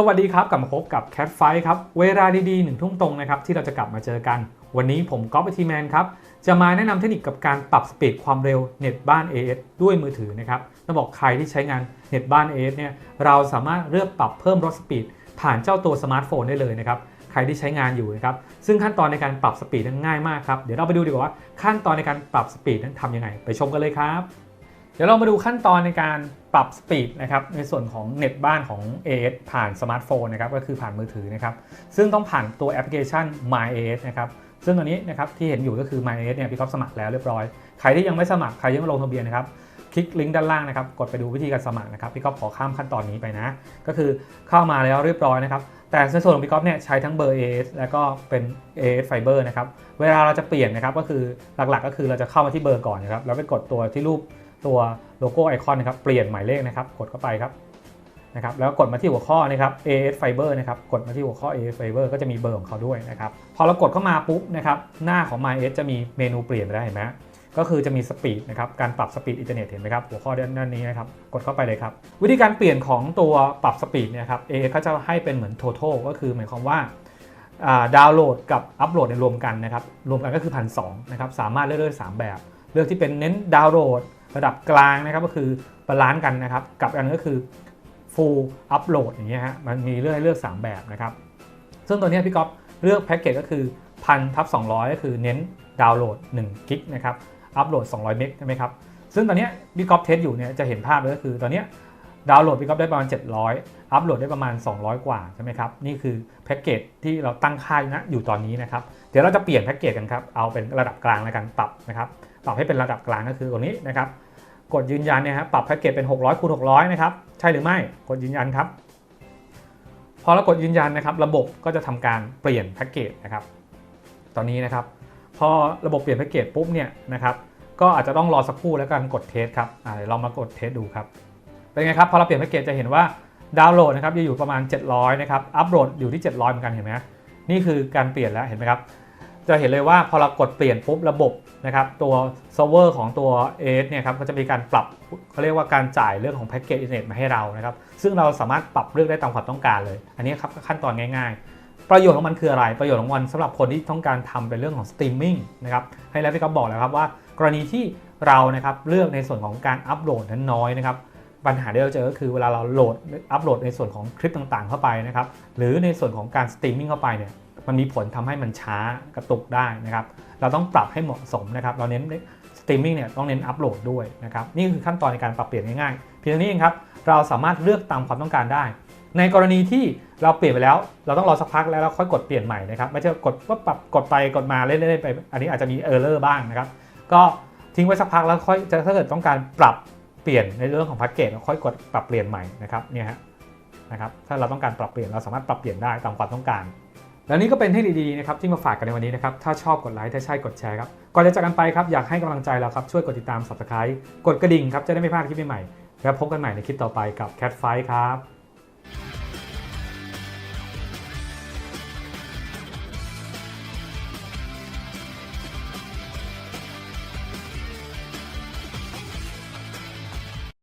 สวัสดีครับ กลับมาพบกับ Cat f i ครับ เวลาดีๆหนึ่งทุ่มตรงนะครับ ที่เราจะกลับมาเจอกัน วันนี้ผมก๊อฟทีแมนครับ จะมาแนะนำเทคนิคกับการปรับสปีดความเร็วเน็ตบ้าน AS ด้วยมือถือนะครับต้องบอกใครที่ใช้งานเน็ตบ้าน AS เนี่ยเราสามารถเลือกปรับเพิ่มรถสปีดผ่านเจ้าตัวสมาร์ทโฟนได้เลยนะครับใครที่ใช้งานอยู่นะครับซึ่งขั้นตอนในการปรับสปีดนั้นง่ายมากครับเดี๋ยวเราไปดูดีกว่าว่าขั้นตอนในการปรับสปีดนั้นทำยังไง ไปชมกันเลยครับ ดี๋ยวเรามาดูขั้นตอนในการปรับสปีดนะครับในส่วนของเน็ตบ้านของ AS ผ่านสมาร์ทโฟนนะครับก็คือผ่านมือถือนะครับซึ่งต้องผ่านตัวแอปพลิเคชัน My AS นะครับซึ่งตอนนี้นะครับที่เห็นอยู่ก็คือ My AS เนี่ยพี่ก๊อฟสมัครแล้วเรียบร้อย ใครที่ยังไม่สมัครใครยังไม่ลงทะเบียนนะครับคลิกลิงก์ด้านล่างนะครับกดไปดูวิธีการสมัครนะครับพี่ก๊อฟขอข้ามขั้นตอนนี้ไปนะ ก็คือเข้ามาแล้วเรียบร้อยนะครับแต่ในส่วนของพี่ก๊อฟเนี่ยใช้ทั้งเบอร์ AS แล้วก็เป็น AS Fiber นะครับเวลาเราจะเปลี่ยนนะครับก็คือหลักๆ ก็คือเราจะเข้ามาที่เบอร์ก่อนนะครับแล้วไปกดตัวที่รูป ตัวโลโก้ไอคอนนะครับเปลี่ยนหมายเลขนะครับกดเข้าไปครับนะครับแล้วกดมาที่หัวข้อนะครับ AS Fiber นะครับกดมาที่หัวข้อ AS Fiber ก็จะมีเบอร์ของเขาด้วยนะครับพอเรากดเข้ามาปุ๊บนะครับหน้าของ MyS จะมีเมนูเปลี่ยนไปได้เห็นไหมก็คือจะมีสปีดนะครับการปรับสปีดอินเทอร์เน็ตเห็นไหมครับหัวข้อด้านนี้นะครับกดเข้าไปเลยครับวิธีการเปลี่ยนของตัวปรับสปีดเนี่ยครับ AS เขาจะให้เป็นเหมือน total ก็คือหมายความว่าดาวน์โหลดกับอัปโหลดในรวมกันนะครับรวมกันก็คือพันสนะครับสามารถเลือกได้สามแบบ เลือกที่เป็นเน้นดาวน์โหลด ระดับกลางนะครับก็คือบาลานซ์กันนะครับกับอันก็คือ full upload อย่างเงี้ยฮะมันมีเลือกให้เลือก 3 แบบนะครับ ซึ่งตัวเนี้ยพี่ก๊อฟเลือกแพ็กเกจก็คือพันทับ200 ก็คือเน้นดาวน์โหลด1กิกนะครับอัปโหลด 200 เมกใช่ไหมครับ ซึ่งตอนเนี้ยพี่ก๊อฟเทสอยู่เนี่ยจะเห็นภาพเลยก็คือตอนเนี้ยดาวน์โหลดพี่ก๊อฟได้ประมาณ 700 อัปโหลดได้ประมาณ 200 กว่าใช่ไหมครับ นี่คือแพ็กเกจที่เราตั้งค่ายนะอยู่ตอนนี้นะครับ เดี๋ยวเราจะเปลี่ยนแพ็กเกจกันครับ เอาเป็นระดับกลางในการปรับนะครับ ปรับให้เป็นระดับกลางก็คือตรงนี้นะครับกดยืนยันเนี่ยครับปรับแพ็กเกจเป็น 600คูณ600 นะครับ ใช่หรือไม่กดยืนยันครับ พอเรากดยืนยันนะครับ ระบบก็จะทำการเปลี่ยนแพ็กเกจนะครับ ตอนนี้นะครับ พอระบบเปลี่ยนแพ็กเกจปุ๊บเนี่ยนะครับ ก็อาจจะต้องรอสักครู่แล้วกันกดเทสครับเดี๋ยวเรามากดเทสดูครับ เป็นไงครับพอเราเปลี่ยนแพ็กเกจจะเห็นว่าดาวน์โหลดนะครับจะอยู่ประมาณ 700 นะครับ อัปโหลดอยู่ที่ 700 เหมือนกันเห็นไหมนี่คือการเปลี่ยนแล้วเห็นไหมครับ จะเห็นเลยว่าพอเรากดเปลี่ยนปุ๊บระบบนะครับตัวเซิร์ฟเวอร์ของตัว AS เนี่ยครับก็จะมีการปรับเขาเรียกว่าการจ่ายเรื่องของแพ็กเกจอินเทอร์เน็ตมาให้เรานะครับซึ่งเราสามารถปรับเลือกได้ตามความต้องการเลย อันนี้ครับขั้นตอนง่าย ๆ ประโยชน์ของมันคืออะไร ประโยชน์ของมันสำหรับคนที่ต้องการทำเป็นเรื่องของสตรีมมิ่งนะครับให้แล้วที่เขาบอกแล้วครับว่ากรณีที่เรานะครับเลือกในส่วนของการอัปโหลดนั้นน้อยนะครับปัญหาที่เราเจอก็คือเวลาเราโหลดอัปโหลดในส่วนของคลิปต่างๆ เข้าไปนะครับหรือในส่วนของการสตรีมมิ่งเข้าไปเนี่ย มันมีผลทำให้มันช้ากระตุกได้นะครับ เราต้องปรับให้เหมาะสมนะครับ เราเน้นสตรีมมิ่งเนี่ยต้องเน้นอัปโหลดด้วยนะครับ นี่คือขั้นตอนในการปรับเปลี่ยนง่ายๆ เพียงเท่านี้เองครับ เราสามารถเลือกตามความต้องการได้ ในกรณีที่เราเปลี่ยนไปแล้ว เราต้องรอสักพักแล้วเราค่อยกดเปลี่ยนใหม่นะครับ ไม่ใช่กดว่าปรับกดไปกดมาเรื่อยๆไป อันนี้อาจจะมีเออร์เลอร์บ้างนะครับ ก็ทิ้งไว้สักพักแล้วค่อยจะถ้าเกิดต้องการปรับเปลี่ยนในเรื่องของแพ็กเกจเราค่อยกดปรับเปลี่ยนใหม่นะครับ เนี่ยฮะนะครับ ถ้าเราต้องการปรับเปลี่ยนเราสามารถปรับเปลี่ยนได้ตามความต้องการ และนี่ก็เป็นให้ดีๆนะครับที่มาฝากกันในวันนี้นะครับ ถ้าชอบกดไลค์ถ้าใช่กดแชร์ครับก่อนจะจากกันไปครับอยากให้กำลังใจเราครับช่วยกดติดตาม subscribe กดกระดิ่งครับจะได้ไม่พลาดคลิปใหม่ๆแล้วพบกันใหม่ในคลิปต่อไปกับ Cat Fight ครับ